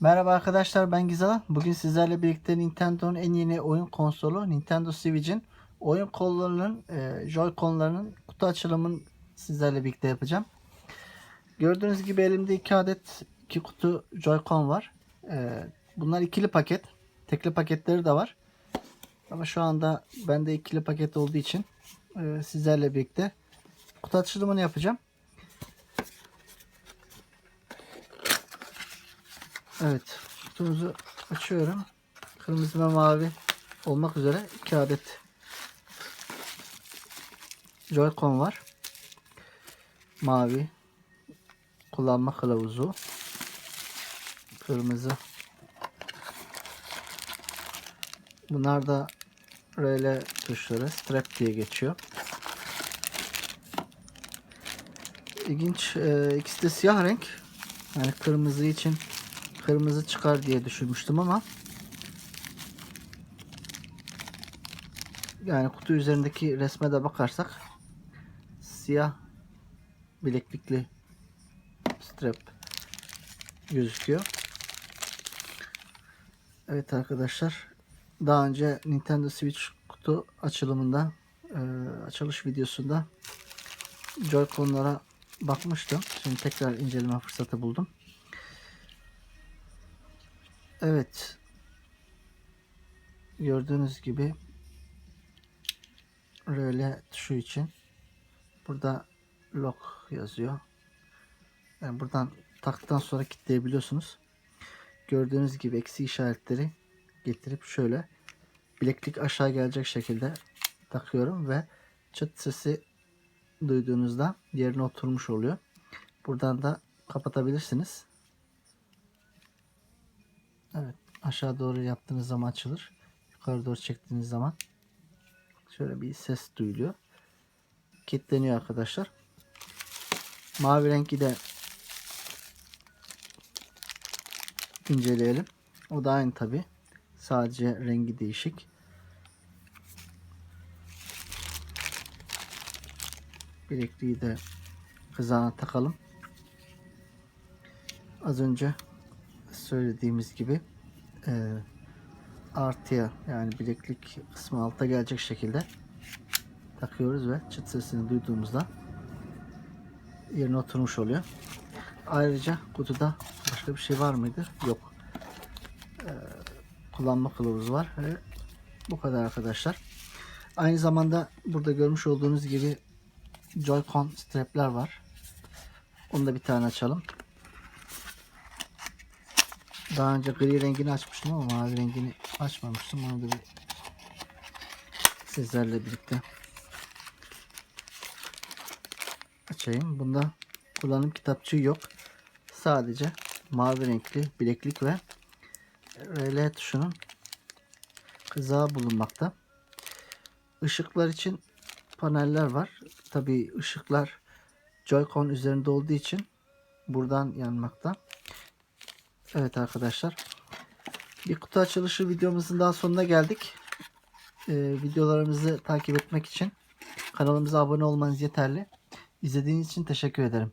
Merhaba arkadaşlar ben Gizal. Bugün sizlerle birlikte Nintendo'nun en yeni oyun konsolu Nintendo Switch'in oyun kollarının, e, Joy-Con'larının kutu açılımını sizlerle birlikte yapacağım. Gördüğünüz gibi elimde iki adet iki kutu Joy-Con var. E, bunlar ikili paket. Tekli paketleri de var. Ama şu anda bende ikili paket olduğu için e, sizlerle birlikte kutu açılımını yapacağım. Evet. Kutumuzu açıyorum. Kırmızı ve mavi olmak üzere iki adet Joy-Con var. Mavi kullanma kılavuzu. Kırmızı. Bunlar da RL tuşları. Strap diye geçiyor. İlginç. E, ikisi de siyah renk. Yani kırmızı için kırmızı çıkar diye düşünmüştüm ama yani kutu üzerindeki resme de bakarsak siyah bileklikli strap gözüküyor. Evet arkadaşlar daha önce Nintendo Switch kutu açılımında e, açılış videosunda Joy-Con'lara bakmıştım. Şimdi tekrar inceleme fırsatı buldum. Evet. Gördüğünüz gibi röle tuşu için burada lock yazıyor. Yani buradan taktıktan sonra kilitleyebiliyorsunuz. Gördüğünüz gibi eksi işaretleri getirip şöyle bileklik aşağı gelecek şekilde takıyorum ve çıt sesi duyduğunuzda yerine oturmuş oluyor. Buradan da kapatabilirsiniz. Evet. Aşağı doğru yaptığınız zaman açılır. Yukarı doğru çektiğiniz zaman şöyle bir ses duyuluyor. Kilitleniyor arkadaşlar. Mavi rengi de inceleyelim. O da aynı tabi. Sadece rengi değişik. Bilekliği de kızağına takalım. Az önce söylediğimiz gibi e, artıya yani bileklik kısmı alta gelecek şekilde takıyoruz ve çıt sesini duyduğumuzda yerine oturmuş oluyor. Ayrıca kutuda başka bir şey var mıydı? Yok. E, kullanma kılavuzu var ve bu kadar arkadaşlar. Aynı zamanda burada görmüş olduğunuz gibi Joy-Con strapler var. Onu da bir tane açalım. Daha önce gri rengini açmıştım ama mavi rengini açmamıştım. Onu da bir sizlerle birlikte açayım. Bunda kullanım kitapçığı yok. Sadece mavi renkli bileklik ve RL tuşunun kızağı bulunmakta. Işıklar için paneller var. Tabi ışıklar Joy-Con üzerinde olduğu için buradan yanmakta. Evet arkadaşlar. Bir kutu açılışı videomuzun daha sonuna geldik. Ee, videolarımızı takip etmek için kanalımıza abone olmanız yeterli. İzlediğiniz için teşekkür ederim.